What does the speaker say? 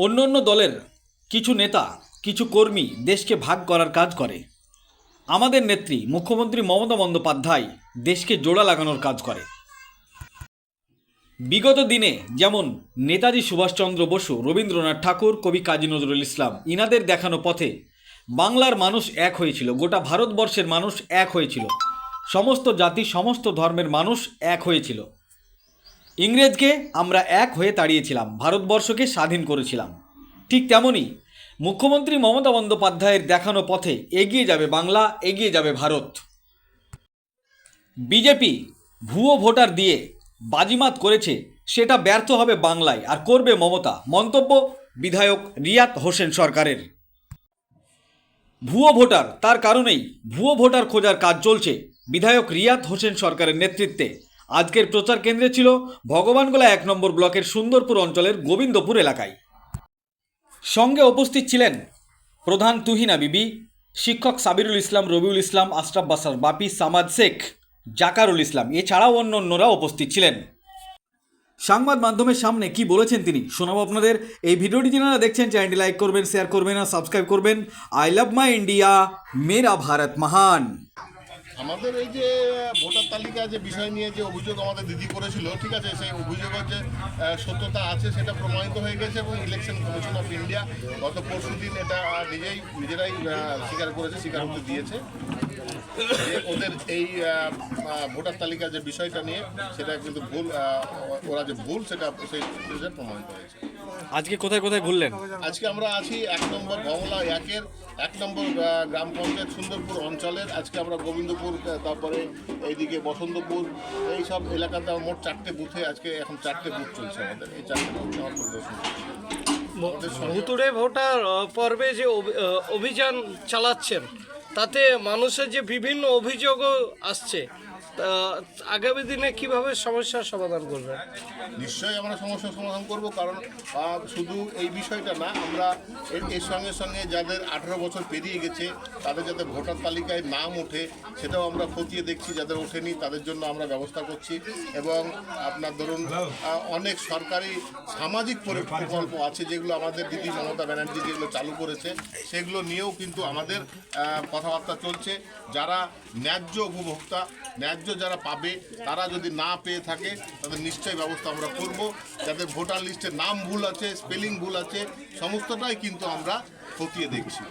অন্য অন্য দলের কিছু নেতা, কিছু কর্মী দেশকে ভাগ করার কাজ করে। আমাদের নেত্রী মুখ্যমন্ত্রী মমতা বন্দ্যোপাধ্যায় দেশকে জোড়া লাগানোর কাজ করে। বিগত দিনে যেমন নেতাজি সুভাষচন্দ্র বসু, রবীন্দ্রনাথ ঠাকুর, কবি কাজী নজরুল ইসলাম ইনাদের দেখানো পথে বাংলার মানুষ এক হয়েছিল, গোটা ভারতবর্ষের মানুষ এক হয়েছিল, সমস্ত জাতি, সমস্ত ধর্মের মানুষ এক হয়েছিল। ইংরেজকে আমরা এক হয়ে তাড়িয়েছিলাম ভারতবর্ষকে স্বাধীন করেছিলাম। ঠিক তেমনই মুখ্যমন্ত্রী মমতা বন্দ্যোপাধ্যায়ের দেখানো পথে এগিয়ে যাবে বাংলা, এগিয়ে যাবে ভারত। বিজেপি ভুয়ো ভোটার দিয়ে বাজিমাত করেছে, সেটা ব্যর্থ হবে বাংলায়। আর করবে মমতা? মন্তব্য বিধায়ক রিয়াত হোসেন সরকারের। ভুয়ো ভোটার, তার কারণেই ভুয়ো ভোটার খোঁজার কাজ চলছে বিধায়ক রিয়াত হোসেন সরকারের নেতৃত্বে। আজকের প্রচার কেন্দ্রে ছিল ভগবানগোলা এক নম্বর ব্লকের সুন্দরপুর অঞ্চলের গোবিন্দপুর এলাকায়। সঙ্গে উপস্থিত ছিলেন প্রধান তুহিনা বিবি, শিক্ষক সাবিরুল ইসলাম, রবিউল ইসলাম, আশরাফ বাসার বাপি, সামাদ শেখ, জাকারুল ইসলাম এছাড়াও অন্য অন্যরা উপস্থিত ছিলেন। সংবাদ মাধ্যমের সামনে কি বলেছেন তিনি শোনাবো আপনাদের। এই ভিডিওটি যারা দেখছেন, চ্যানেলটি লাইক করবেন, শেয়ার করবেন আর সাবস্ক্রাইব করবেন। আই লাভ মাই ইন্ডিয়া, মেরা ভারত মহান। আমাদের এই যে ভোটার তালিকা যে বিষয় নিয়ে যে অভিযোগ আমাদের দিদি করেছিল, ঠিক আছে, সেই অভিযোগের যে সত্যতা আছে সেটা প্রমাণিত হয়ে গেছে এবং ইলেকশন কমিশন অফ ইন্ডিয়া গত পরশু দিন এটা নিজেই, নিজেরাই স্বীকার করেছে, স্বীকার স্বীকারোক্তি দিয়েছে। ওদের এই ভোটার তালিকা যে বিষয়টা নিয়ে, সেটা কিন্তু ভুল ওরা যে ভুল, সেটা সেই প্রমাণিত হয়েছে। আজকে কোথায় কোথায় ঘুরলেন? আজকে আমরা আছি এক নম্বর ভমলা একের, এক নম্বর গ্রাম পঞ্চায়েত সুন্দরপুর অঞ্চলের। আজকে আমরা গোবিন্দপুর তারপরে এইদিকে বসন্তপুর, এই সব এলাকাতে মোট চারটে বুথে আজকে এখন চারটে বুথ চলছে আমাদের। এই চারটে বুথ আমার পরিদর্শন ভুতুড়ে ভোটার পর্বে যে অভি- অভিযান চালাচ্ছেন তাতে মানুষের যে বিভিন্ন অভিযোগও আসছে তা আগামী দিনে কীভাবে সমস্যার সমাধান করবে? নিশ্চয়ই আমরা সমস্যার সমাধান করব কারণ শুধু এই বিষয়টা না আমরা এর এর সঙ্গে সঙ্গে যাদের আঠেরো বছর পেরিয়ে গেছে তাদের যাতে ভোটার তালিকায় নাম ওঠে সেটাও আমরা খতিয়ে দেখছি যাদের ওঠেনি তাদের জন্য আমরা ব্যবস্থা করছি এবং আপনার ধরুন অনেক সরকারি সামাজিক পরি- প্রকল্প আছে যেগুলো আমাদের দিদি মমতা ব্যানার্জি যেগুলো চালু করেছে, সেগুলো নিয়েও কিন্তু আমাদের কথাবার্তা চলছে। যারা ন্যায্য উপভোক্তা, ন্যায্য যারা পাবে, তারা যদি না পেয়ে থাকে, তাদের নিশ্চয়ই ব্যবস্থা আমরা করব। যাদের ভোটার লিস্টে নাম ভুল আছে, স্পেলিং ভুল আছে, সমস্তটাই কিন্তু আমরা খতিয়ে দেখছি।